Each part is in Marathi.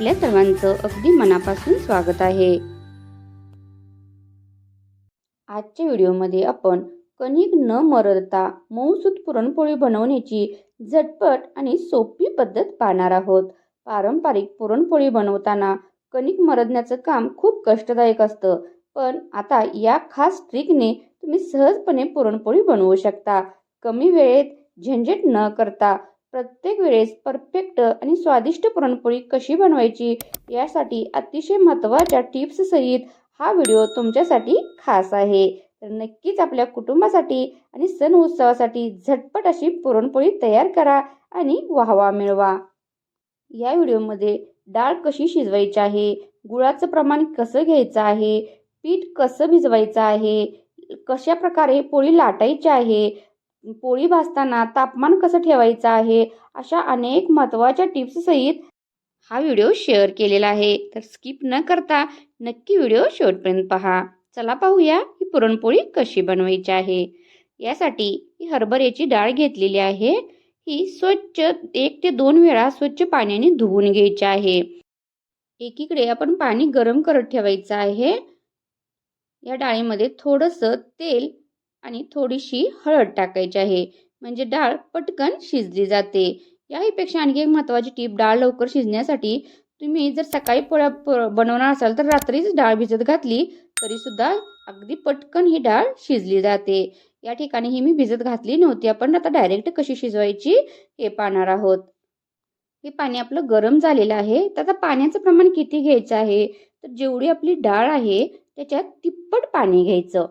आपल्या सर्वांचं अगदी मनापासून स्वागत आहे. आजच्या व्हिडिओमध्ये आपण कणिक न मरडता मऊसूत पुरणपोळी बनवण्याची झटपट आणि सोपी पद्धत पाहणार आहोत. पारंपरिक पुरणपोळी बनवताना कणिक मरदण्याचं काम खूप कष्टदायक असतं. पण आता या खास ट्रिकने तुम्ही सहजपणे पुरणपोळी बनवू शकता. कमी वेळेत झंझट न करता प्रत्येक वेळेस परफेक्ट आणि स्वादिष्ट पुरणपोळी कशी बनवायची यासाठी अतिशय महत्त्वाच्या टिप्स सहित हा व्हिडिओ तुमच्यासाठी खास आहे. तर नक्कीच आपल्या कुटुंबासाठी आणि सण उत्सवासाठी झटपट अशी पुरणपोळी तयार करा आणि वाहवा मिळवा. या व्हिडिओमध्ये डाळ कशी शिजवायची आहे गुळाचं प्रमाण कसं घ्यायचं आहे पीठ कसं भिजवायचं आहे कशा प्रकारे पोळी लाटायची आहे पोळी भाजताना तापमान कसं ठेवायचं आहे? अशा अनेक महत्त्वाच्या टिप्स सहित हा व्हिडिओ शेअर केलेला आहे. तर स्किप न करता नक्की व्हिडिओ शेवटपर्यंत पहा. चला पाहूया ही पुरणपोळी कशी बनवायची आहे. यासाठी ही हरभऱ्याची डाळ घेतलेली आहे. ही स्वच्छ एक ते दोन वेळा स्वच्छ पाण्याने धुवून घ्यायची आहे. एकीकडे आपण पाणी गरम करत ठेवायचं आहे. या डाळीमध्ये थोडंसं तेल आणि थोडीशी हळद टाकायची आहे. म्हणजे डाळ पटकन शिजली जाते. याहीपेक्षा आणखी एक महत्त्वाची टीप डाळ लवकर शिजण्यासाठी तुम्ही जर सकाळी पोळ्या बनवणार असाल तर रात्रीच डाळ भिजत घातली तरीसुद्धा अगदी पटकन ही डाळ शिजली जाते. या ठिकाणी ही मी भिजत घातली नव्हती. आपण आता डायरेक्ट कशी शिजवायची हे पाहणार आहोत. हे पाणी आपलं गरम झालेलं आहे. तर आता पाण्याचं प्रमाण किती घ्यायचं आहे? तर जेवढी आपली डाळ आहे त्याच्यात तिप्पट पाणी घ्यायचं.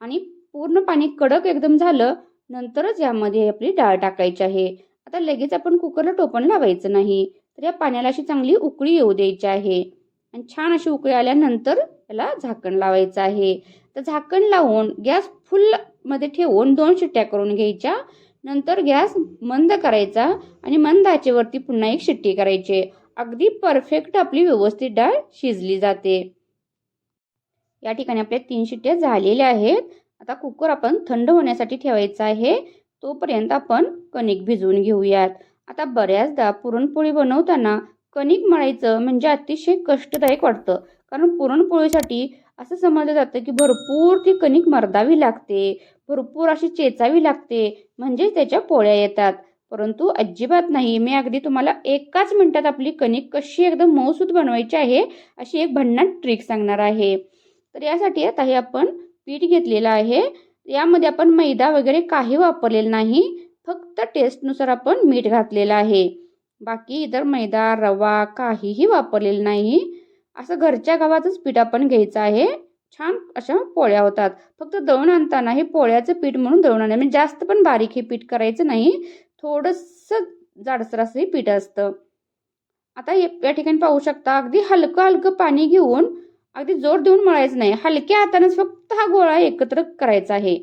आणि पूर्ण पाणी कडक एकदम झालं नंतरच यामध्ये आपली डाळ टाकायची आहे. आता लगेच आपण कुकरला टोपण लावायचं नाही तर या पाण्याला अशी चांगली उकळी येऊ द्यायची आहे. आणि छान अशी उकळी आल्यानंतर याला झाकण लावायचं आहे. तर झाकण लावून गॅस फुलमध्ये ठेवून दोन शिट्ट्या करून घ्यायच्या. नंतर गॅस मंद करायचा आणि मंद आचेवरती पुन्हा एक शिट्टी करायची. अगदी परफेक्ट आपली व्यवस्थित डाळ शिजली जाते. या ठिकाणी आपल्या तीन शिट्ट्या झालेल्या आहेत. आता कुकर आपण थंड होण्यासाठी ठेवायचा आहे. तोपर्यंत आपण कणिक भिजवून घेऊयात. आता बऱ्याचदा पुरणपोळी बनवताना कणिक मळायचं म्हणजे अतिशय कष्टदायक वाटतं. कारण पुरणपोळीसाठी असं समजलं जातं की भरपूर ती कणिक मर्दावी लागते. भरपूर अशी चेचावी लागते. म्हणजे त्याच्या पोळ्या येतात. परंतु अजिबात नाही. मी अगदी तुम्हाला एकाच मिनिटात आपली कणिक कशी एकदम मऊसूत बनवायची आहे अशी एक भन्नाट ट्रिक सांगणार आहे. तर यासाठी आता हे आपण पीठ घेतलेलं आहे. यामध्ये आपण मैदा वगैरे काही वापरलेलं नाही. फक्त टेस्टनुसार आपण मीठ घातलेलं आहे. बाकी इतर मैदा रवा काहीही वापरलेलं नाही. असं घरच्या गावाचंच पीठ आपण घ्यायचं आहे. छान अशा पोळ्या होतात. फक्त दळून आणताना हे पोळ्याचं पीठ म्हणून दळून आणलं म्हणजे जास्त पण बारीक हे पीठ करायचं नाही. थोडंसं जाडसर असं हे पीठ असतं. आता या ठिकाणी पाहू शकता अगदी हलकं हलकं पाणी घेऊन अगदी जोर देऊन मळायचं नाही. हलक्या हातानेच फक्त हा गोळा एकत्र करायचा आहे.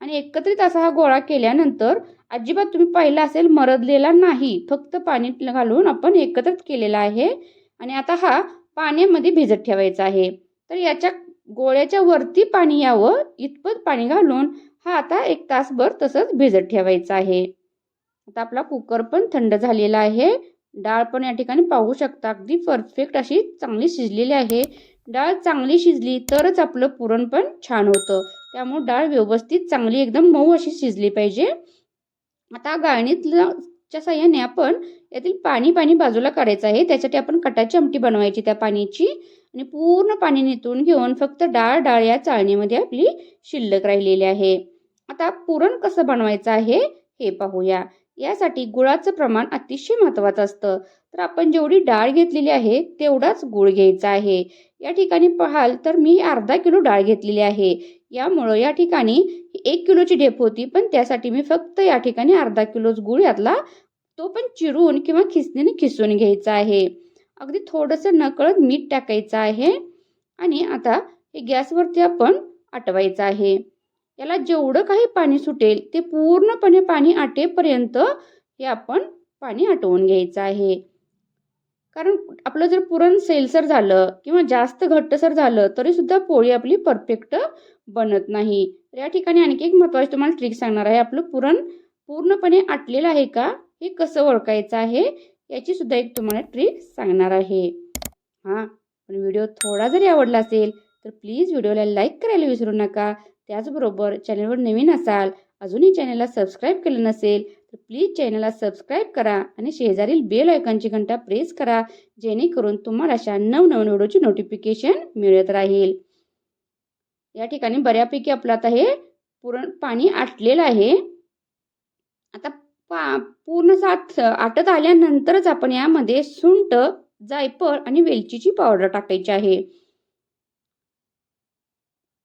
आणि एकत्रित असा हा गोळा केल्यानंतर अजिबात तुम्ही पाहिला असेल मरदलेला नाही. फक्त पाणी घालून आपण एकत्रित केलेला आहे. आणि आता हा पाण्यामध्ये भिजत ठेवायचा आहे. तर याच्या गोळ्याच्या वरती पाणी यावं इतपत पाणी घालून हा आता एक तासभर तसंच भिजत ठेवायचा आहे. आता आपला कुकर पण थंड झालेला आहे. डाळ पण या ठिकाणी पाहू शकता. अगदी परफेक्ट अशी चांगली शिजलेली आहे. डाळ चांगली शिजली तरच आपलं पुरण पण छान होतं. त्यामुळे डाळ व्यवस्थित चांगली एकदम मऊ अशी शिजली पाहिजे. आता गाळणीतल्या साह्याने आपण यातील पाणी पाणी बाजूला काढायचं आहे. त्यासाठी आपण कटाची आमटी बनवायची त्या पाण्याची आणि पूर्ण पाणी नितळून घेऊन फक्त डाळ डाळ या चाळणीमध्ये आपली शिल्लक राहिलेली आहे. आता पुरण कसं बनवायचं आहे हे पाहूया. यासाठी गुळाचं प्रमाण अतिशय महत्त्वाचं असतं. तर आपण जेवढी डाळ घेतलेली आहे तेवढाच गुळ घ्यायचा आहे. या ठिकाणी पाहाल तर मी अर्धा किलो डाळ घेतलेली आहे. यामुळं या ठिकाणी एक किलोची ढेप होती पण त्यासाठी मी फक्त या ठिकाणी अर्धा किलोच गुळ यातला तो पण चिरून किंवा खिसणीने खिसून घ्यायचा आहे. अगदी थोडंसं नकळत मीठ टाकायचं आहे. आणि आता हे गॅसवरती आपण आटवायचं आहे. याला जेवढं काही पाणी सुटेल ते पूर्णपणे पाणी आटेपर्यंत हे आपण पाणी आटवून घ्यायचं आहे. कारण आपलं जर पुरण सेलसर झालं किंवा जास्त घट्टसर झालं तरीसुद्धा पोळी आपली परफेक्ट बनत नाही. तर या ठिकाणी आणखी एक महत्त्वाची तुम्हाला ट्रिक सांगणार आहे. आपलं पुरण पूर्णपणे आटलेलं आहे का हे कसं ओळखायचं आहे याची सुद्धा एक तुम्हाला ट्रिक सांगणार आहे. हां पण व्हिडिओ थोडा जरी आवडला असेल तर प्लीज व्हिडिओला लाईक करायला विसरू नका. त्याचबरोबर चॅनलवर नवीन असाल अजूनही चॅनलला सबस्क्राईब केलं नसेल तर प्लीज चॅनलला सबस्क्राईब करा आणि शेजारील बेल आयकॉनची घंटा प्रेस करा जेणेकरून तुम्हाला अशा नवनवीन व्हिडिओची नोटिफिकेशन मिळत राहील. या ठिकाणी बऱ्यापैकी आपलं आता हे पुरण पाणी आटलेलं आहे. आता पा पूर्ण सात आटत आल्यानंतरच आपण यामध्ये सुंट जायफळ आणि वेलचीची पावडर टाकायची आहे.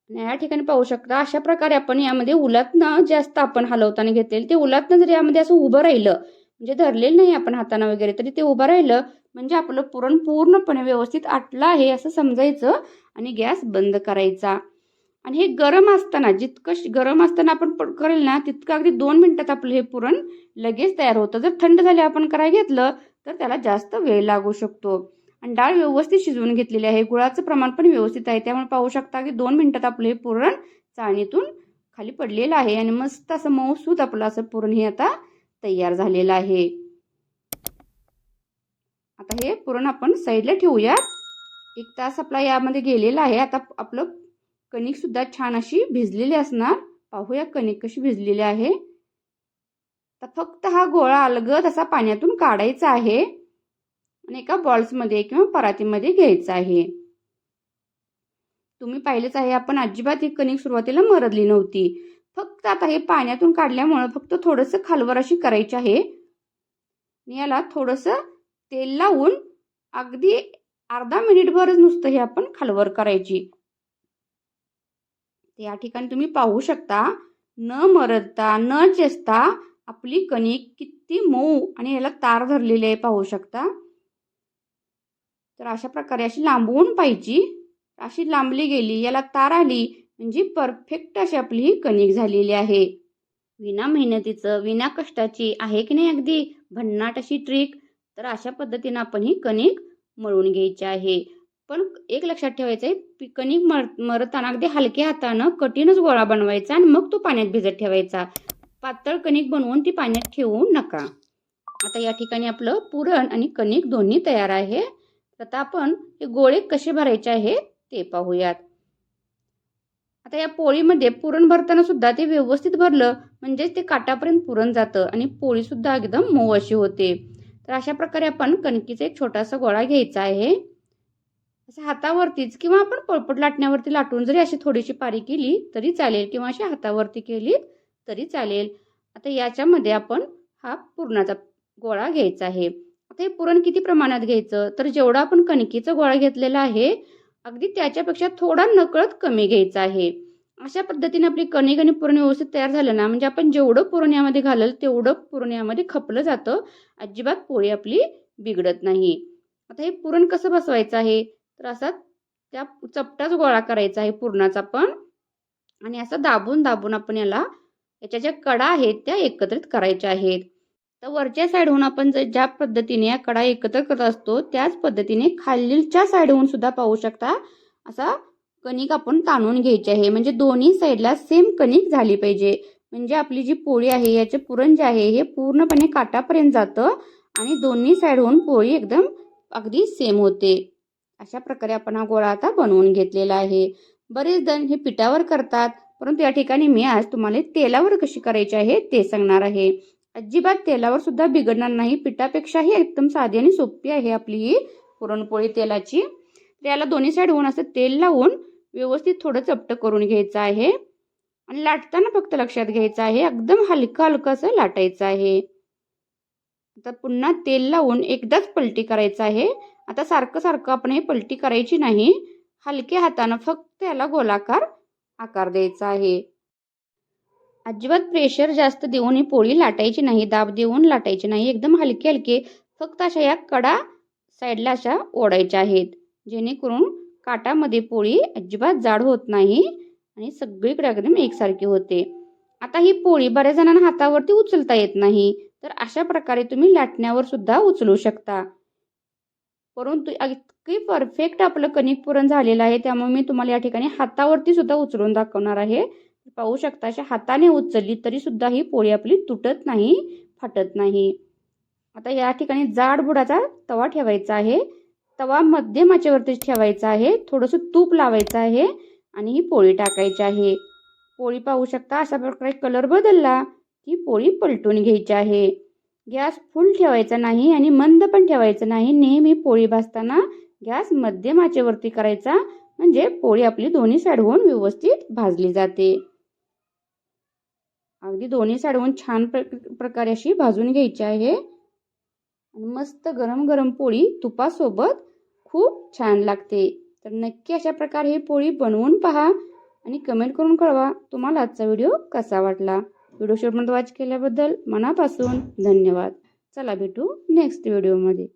आणि या ठिकाणी पाहू शकता अशा प्रकारे आपण यामध्ये उलटणं जास्त आपण हलवताना घेतलेलं ते उलटणं जर यामध्ये असं उभं राहिलं म्हणजे धरलेलं नाही आपण हाताना वगैरे तरी ते उभं राहिलं म्हणजे आपलं पुरण पूर्णपणे व्यवस्थित आटलं आहे असं समजायचं आणि गॅस बंद करायचा. आणि हे गरम असताना जितकं श- गरम असताना आपण करेल ना तितकं अगदी दोन मिनिटात आपलं हे पुरण लगेच तयार होतं. जर थंड झाले आपण करायला घेतलं तर त्याला जास्त वेळ लागू शकतो. आणि डाळ व्यवस्थित शिजवून घेतलेली आहे. गुळाचं प्रमाण पण व्यवस्थित आहे. त्यामुळे पाहू शकता की दोन मिनिटात आपलं हे पुरण चाळणीतून खाली पडलेलं आहे. आणि मस्त असं मऊसूत आपलं असं पुरण हे आता तयार झालेलं आहे. आता हे पुरण आपण साईडला ठेवूया एक तास आपला यामध्ये गेलेला आहे. आता आपलं कणिक सुद्धा छान अशी भिजलेली असणार. पाहूया कणिक कशी भिजलेली आहे. तर फक्त हा गोळा अलगद असा पाण्यातून काढायचा आहे. आणि एका बॉल्समध्ये किंवा परातीमध्ये घ्यायचं आहे. तुम्ही पाहिलेच आहे आपण अजिबात ही कणिक सुरुवातीला मरदली नव्हती. फक्त आता हे पाण्यातून काढल्यामुळं फक्त थोडंसं खालवर अशी करायची आहे. आणि याला थोडंसं तेल लावून अगदी अर्धा मिनिटभरच नुसतं हे आपण खालवर करायची. या ठिकाणी तुम्ही पाहू शकता न मरदता न चेसता आपली कणिक किती मऊ आणि याला तार धरलेली आहे पाहू शकता. तर अशा प्रकारे अशी लांबवून पाहिजे. अशी लांबली गेली याला तार आली म्हणजे परफेक्ट अशी आपली ही कणिक झालेली आहे. विना मेहनतीचं विना कष्टाची आहे की नाही अगदी? भन्नाट अशी ट्रिक तर अशा पद्धतीनं आपण ही कणिक मळून घ्यायची आहे. पण एक लक्षात ठेवायचं आहे कणिक मर मरताना अगदी हलक्या हातानं कठीणच गोळा बनवायचा आणि मग तो पाण्यात भिजत ठेवायचा. पातळ कणिक बनवून ती पाण्यात ठेवू नका. आता या ठिकाणी आपलं पुरण आणि कणिक दोन्ही तयार आहे. आता आपण हे गोळे कसे भरायचे आहे ते पाहूयात. आता या पोळीमध्ये पुरण भरताना सुद्धा ते व्यवस्थित भरलं म्हणजेच ते काटापर्यंत पुरण जातं आणि पोळी सुद्धा एकदम मऊ अशी होते. तर अशा प्रकारे आपण कणकीचा एक छोटासा गोळा घ्यायचा आहे. असं हातावरतीच किंवा आपण पळपट लाटण्यावरती लाटून जरी अशी थोडीशी पारी केली तरी चालेल किंवा अशी हातावरती केली तरी चालेल. आता याच्यामध्ये आपण हा पुरणाचा गोळा घ्यायचा आहे. आता हे पुरण किती प्रमाणात घ्यायचं? तर जेवढा आपण कणकीचा गोळा घेतलेला आहे अगदी त्याच्यापेक्षा थोडा नकळत कमी घ्यायचा आहे. अशा पद्धतीने आपली कणिक आणि पुरण व्यवस्थित तयार झालं ना म्हणजे आपण जेवढं पुरण यामध्ये घालल तेवढं पुरण यामध्ये खपलं जातं. अजिबात पोळी आपली बिघडत नाही. आता हे पुरण कसं बसवायचं आहे? तर असा त्या चपटाच गोळा करायचा आहे पुरणाचा पण. आणि असं दाबून दाबून आपण याला याच्या ज्या कडा आहेत त्या एकत्रित करायच्या आहेत. तर वरच्या साईडहून आपण जर ज्या पद्धतीने या कडा एकत्र करत असतो त्याच पद्धतीने खालीलच्या साईडहून सुद्धा पाहू शकता. असा कणिक आपण ताणून घ्यायची आहे. म्हणजे दोन्ही साईडला सेम कणिक झाली पाहिजे. म्हणजे आपली जी पोळी आहे याचे पुरण जे आहे हे पूर्णपणे काटापर्यंत जातं आणि दोन्ही साईडहून पोळी एकदम अगदी सेम होते. अशा प्रकारे आपण हा गोळा आता बनवून घेतलेला आहे. बरेच जण हे पिठावर करतात परंतु या ठिकाणी मी आज तुम्हाला तेलावर कशी करायची आहे ते सांगणार आहे. अजिबात तेलावर सुद्धा बिघडणार नाही. पिठापेक्षाही एकदम साधी आणि सोपी आहे आपली ही पुरणपोळी तेलाची. तर याला दोन्ही साईड होऊन असं तेल लावून व्यवस्थित थोडं चपटं करून घ्यायचं आहे. आणि लाटताना फक्त लक्षात घ्यायचं आहे. एकदम हलकं हलकं असं लाटायचं आहे. आता पुन्हा तेल लावून एकदाच पलटी करायचं आहे. आता सारखं सारखं आपण हे पलटी करायची नाही. हलक्या हातानं फक्त याला गोलाकार आकार द्यायचा आहे. अजिबात प्रेशर जास्त देऊन ही पोळी लाटायची नाही दाब देऊन लाटायची नाही. एकदम हलके हलके फक्त अशा या कडा साईडला अशा ओढायच्या आहेत. जेणेकरून काटामध्ये पोळी अजिबात जाड होत नाही आणि सगळीकडे एकदम एकसारखी होते. आता ही पोळी बऱ्याच जणांना हातावरती उचलता येत नाही. तर अशा प्रकारे तुम्ही लाटण्यावर सुद्धा उचलू शकता. परंतु इतकी परफेक्ट आपलं कणिक पुरण झालेलं आहे त्यामुळे मी तुम्हाला या ठिकाणी हातावरती सुद्धा उचलून दाखवणार आहे. पाहू शकता अशा हाताने उचलली तरी सुद्धा ही पोळी आपली तुटत नाही फाटत नाही. आता या ठिकाणी जाड बुडाचा तवा ठेवायचा आहे. तवा मध्यम आचेवरतीच ठेवायचा आहे. थोडंसं तूप लावायचं आहे आणि ही पोळी टाकायची आहे. पोळी पाहू शकता अशा प्रकारे कलर बदलला की पोळी पलटून घ्यायची आहे. गॅस फुल ठेवायचा नाही आणि मंद पण ठेवायचं नाही. नेहमी पोळी भाजताना गॅस मध्यम आचेवरती करायचा. म्हणजे पोळी आपली दोन्ही साईड होऊन व्यवस्थित भाजली जाते. अगदी दोन्ही साडवून छान प्र प्रकारे अशी भाजून घ्यायची आहे. आणि मस्त गरम गरम पोळी तुपासोबत खूप छान लागते. तर नक्की अशा प्रकारे ही पोळी बनवून पहा आणि कमेंट करून कळवा तुम्हाला आजचा व्हिडिओ कसा वाटला. व्हिडिओ शेवटपर्यंत वॉच केल्याबद्दल मनापासून धन्यवाद. चला भेटू नेक्स्ट व्हिडिओमध्ये